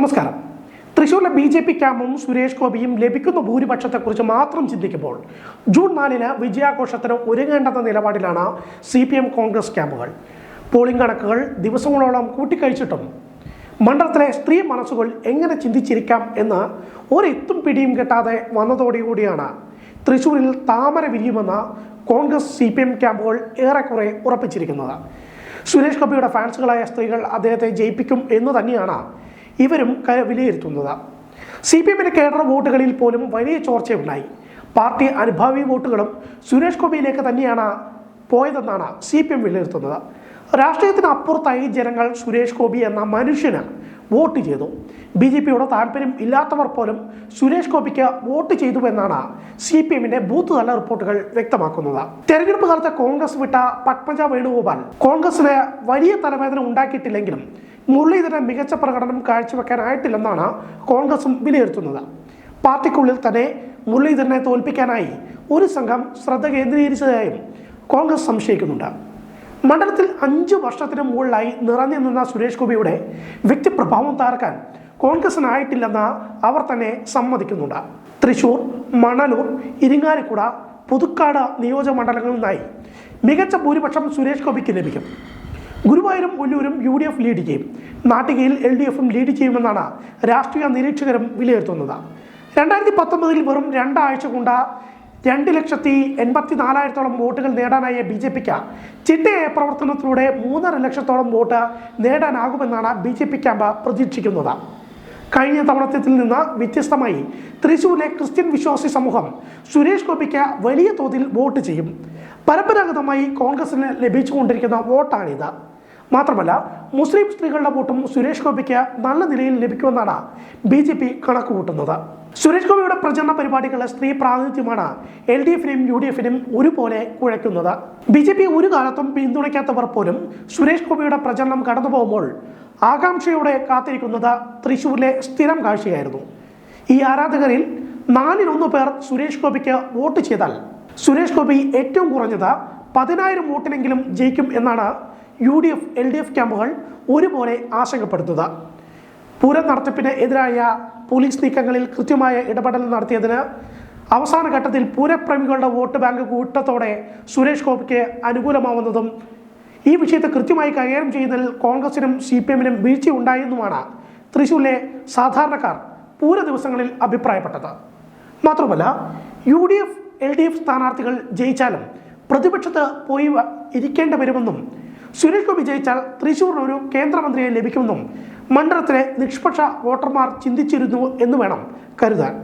നമസ്കാരം. തൃശൂരിലെ B J P ക്യാമ്പും സുരേഷ് ഗോപിയും ലഭിക്കുന്ന ഭൂരിപക്ഷത്തെക്കുറിച്ച് മാത്രം ചിന്തിക്കുമ്പോൾ ജൂൺ നാലിന് വിജയാഘോഷത്തിന് ഒരുങ്ങേണ്ടെന്ന നിലപാടിലാണ് സി പി എം കോൺഗ്രസ് ക്യാമ്പുകൾ. പോളിംഗ് കണക്കുകൾ ദിവസങ്ങളോളം കൂട്ടിക്കഴിച്ചിട്ടും മണ്ഡലത്തിലെ സ്ത്രീ മനസ്സുകൾ എങ്ങനെ ചിന്തിച്ചിരിക്കാം എന്ന് ഒരെത്തും പിടിയും കിട്ടാതെ വന്നതോടുകൂടിയാണ് തൃശൂരിൽ താമര വിരിയുമെന്ന് കോൺഗ്രസ് സി പി എം ക്യാമ്പുകൾ ഏറെക്കുറെ ഉറപ്പിച്ചിരിക്കുന്നത്. സുരേഷ് ഗോപിയുടെ ഫാൻസുകളായ സ്ത്രീകൾ അദ്ദേഹത്തെ ജയിപ്പിക്കും എന്ന് തന്നെയാണ് ഇവരും ക- വിലയിരുത്തുന്നത്. സി പി എമ്മിന്റെ കേഡർ വോട്ടുകളിൽ പോലും വലിയ ചോർച്ചയുണ്ടായി. പാർട്ടി അനുഭാവി വോട്ടുകളും സുരേഷ് ഗോപിയിലേക്ക് തന്നെയാണ് പോയതെന്നാണ് സി പി എം വിലയിരുത്തുന്നത്. രാഷ്ട്രീയത്തിന് അപ്പുറത്തായി ജനങ്ങൾ സുരേഷ് ഗോപി എന്ന മനുഷ്യന് വോട്ട് ചെയ്തു. ബി ജെ പിയോട് താല്പര്യം ഇല്ലാത്തവർ പോലും സുരേഷ് ഗോപിക്ക് വോട്ട് ചെയ്തു എന്നാണ് സി പി എമ്മിന്റെ ബൂത്ത് തല റിപ്പോർട്ടുകൾ വ്യക്തമാക്കുന്നത്. തെരഞ്ഞെടുപ്പ് കാലത്ത് കോൺഗ്രസ് വിട്ട പത്മജ വേണുഗോപാൽ. കോൺഗ്രസിന് വലിയ തലവേദന ഉണ്ടാക്കിയിട്ടില്ലെങ്കിലും മുരളീധരൻ മികച്ച പ്രകടനം കാഴ്ചവെക്കാനായിട്ടില്ലെന്നാണ് കോൺഗ്രസും വിലയിരുത്തുന്നത്. പാർട്ടിക്കുള്ളിൽ തന്നെ മുരളീധരനെ തോൽപ്പിക്കാനായി ഒരു സംഘം ശ്രദ്ധ കേന്ദ്രീകരിച്ചതായും കോൺഗ്രസ് സംശയിക്കുന്നുണ്ട്. മണ്ഡലത്തിൽ അഞ്ചു വർഷത്തിന് മുകളിലായി നിറഞ്ഞു നിന്ന സുരേഷ് ഗോപിയുടെ വ്യക്തിപ്രഭാവം താർക്കാൻ കോൺഗ്രസിനായിട്ടില്ലെന്ന് അവർ തന്നെ സമ്മതിക്കുന്നുണ്ട്. തൃശൂർ മണലൂർ ഇരിങ്ങാലിക്കുട പുതുക്കാട് നിയോജക മണ്ഡലങ്ങളിൽ നിന്നായി മികച്ച ഭൂരിപക്ഷം സുരേഷ് ഗോപിക്ക് ലഭിക്കും. ഗുരുവായൂരും ഒല്ലൂരും യു ഡി എഫ് ലീഡ് ചെയ്യും. നാട്ടികയിൽ എൽ ഡി എഫും ലീഡ് ചെയ്യുമെന്നാണ് രാഷ്ട്രീയ നിരീക്ഷകരും വിലയിരുത്തുന്നത്. രണ്ടായിരത്തി പത്തൊമ്പതിൽ വെറും രണ്ടാഴ്ച കൊണ്ട് രണ്ട് ലക്ഷത്തി എൺപത്തി നാലായിരത്തോളം വോട്ടുകൾ നേടാനായ ബി ജെ പിക്ക്. ചിട്ടയായ പ്രവർത്തനത്തിലൂടെ മൂന്നര ലക്ഷത്തോളം വോട്ട് നേടാനാകുമെന്നാണ് ബി ജെ പി ക്യാമ്പ് പ്രതീക്ഷിക്കുന്നത്. കഴിഞ്ഞ തവണത്തിൽ നിന്ന് വ്യത്യസ്തമായി തൃശൂരിലെ ക്രിസ്ത്യൻ വിശ്വാസി സമൂഹം സുരേഷ് ഗോപിക്ക് വലിയ തോതിൽ വോട്ട് ചെയ്യും. പരമ്പരാഗതമായി കോൺഗ്രസിന് ലഭിച്ചുകൊണ്ടിരിക്കുന്ന വോട്ടാണിത്. മാത്രമല്ല മുസ്ലിം സ്ത്രീകളുടെ വോട്ടും സുരേഷ് ഗോപിക്ക് നല്ല നിലയിൽ ലഭിക്കുമെന്നാണ് ബി ജെ പി കണക്കുകൂട്ടുന്നത്. സുരേഷ് ഗോപിയുടെ പ്രചരണ പരിപാടികളുടെ സ്ത്രീ പ്രാതിനിധ്യമാണ് എൽ ഡി എഫിനും യു ഡി എഫിനും ഒരുപോലെ കുഴയ്ക്കുന്നത്. ബി ജെ പി ഒരു കാലത്തും പിന്തുണയ്ക്കാത്തവർ പോലും സുരേഷ് ഗോപിയുടെ പ്രചരണം കടന്നു പോകുമ്പോൾ ആകാംക്ഷയോടെ കാത്തിരിക്കുന്നത് തൃശൂരിലെ സ്ഥിരം കാഴ്ചയായിരുന്നു. ഈ ആരാധകരിൽ നാലിലൊന്ന് പേർ സുരേഷ് ഗോപിക്ക് വോട്ട് ചെയ്താൽ സുരേഷ് ഗോപി ഏറ്റവും കുറഞ്ഞത് പതിനായിരം വോട്ടിനെങ്കിലും ജയിക്കും എന്നാണ് U D F L D F ക്യാമ്പുകൾ ഒരുപോലെ ആശങ്കപ്പെടുത്തുന്നത് പൂരം നടത്തിപ്പിന് എതിരായ പോലീസ് നീക്കങ്ങളിൽ കൃത്യമായ ഇടപെടൽ നടത്തിയതിന് അവസാന ഘട്ടത്തിൽ പൂരപ്രേമികളുടെ വോട്ട് ബാങ്ക് കൂട്ടത്തോടെ സുരേഷ് ഗോപിക്ക് അനുകൂലമാവുന്നതും ഈ വിഷയത്തെ കൃത്യമായി കൈകാര്യം ചെയ്യുന്നതിൽ കോൺഗ്രസിനും സി പി എമ്മിനും വീഴ്ചയുണ്ടായെന്നുമാണ് തൃശൂരിലെ സാധാരണക്കാർ പൂര ദിവസങ്ങളിൽ അഭിപ്രായപ്പെട്ടത്. മാത്രമല്ല U D F L D F സ്ഥാനാർത്ഥികൾ ജയിച്ചാലും പ്രതിപക്ഷത്ത് പോയി ഇരിക്കേണ്ടി വരുമെന്നും സുരേഷ് ഗോപി ജയിച്ചാൽ തൃശൂരിന് ഒരു കേന്ദ്രമന്ത്രിയെ ലഭിക്കുമെന്നും മണ്ഡലത്തിലെ നിഷ്പക്ഷ വോട്ടർമാർ ചിന്തിച്ചിരുന്നു എന്ന് വേണം കരുതാൻ.